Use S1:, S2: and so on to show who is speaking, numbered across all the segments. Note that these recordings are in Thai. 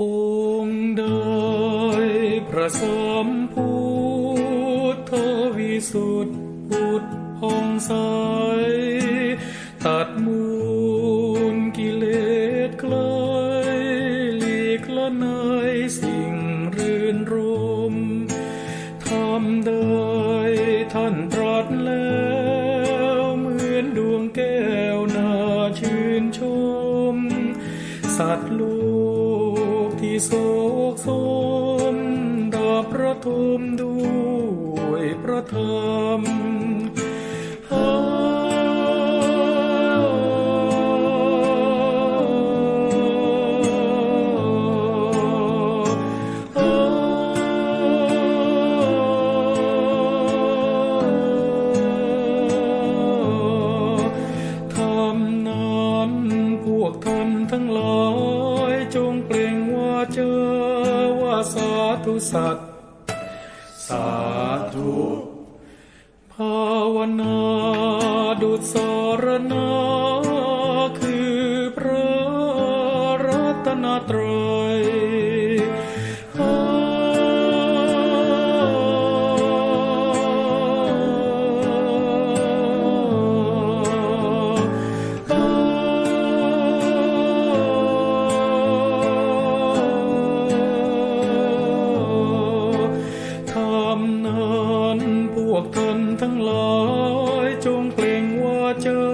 S1: องค์ใดพระสมพุทธวิสุทธิพุทธองใสตัดมูลกิเลสคลายหลีกละนายสิ่งรื่นรมทำได้ท่านตรัสแล้วเหมือนดวงแก้วน่าชื่นชม สัตว์ลกที่ โศกสมดาพระทมด้วยพระธรรม เจอว่าสาธุสัตว์สาธุภาวนาดุจสรณาคือพระรัตนตรัย นทั้งหลายจงเปล่งว่าเจอ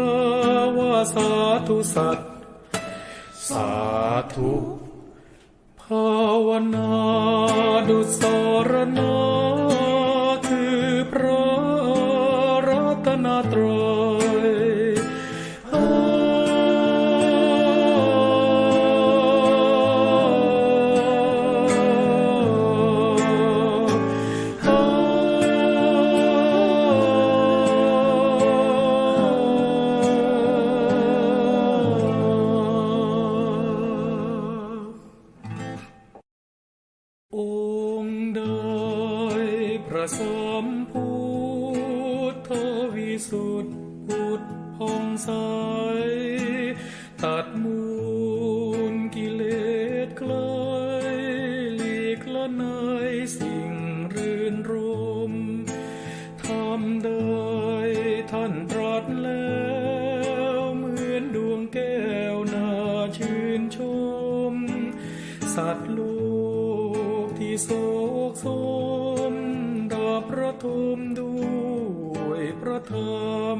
S1: ว่าสาธุสัตว์สาธุภาวนาดุสรณา สมพุทธวิสุทธิพุทธพองใสตัดมูลกิเลสคลายหลีกละนายสิ่งรื่นรมทำได้ท่านตรัสแล้วเหมือนดวงแก้วน่าชื่นชม สัตว์โลกที่โศกโศมดาบพระ ทมด้วยพระธรรม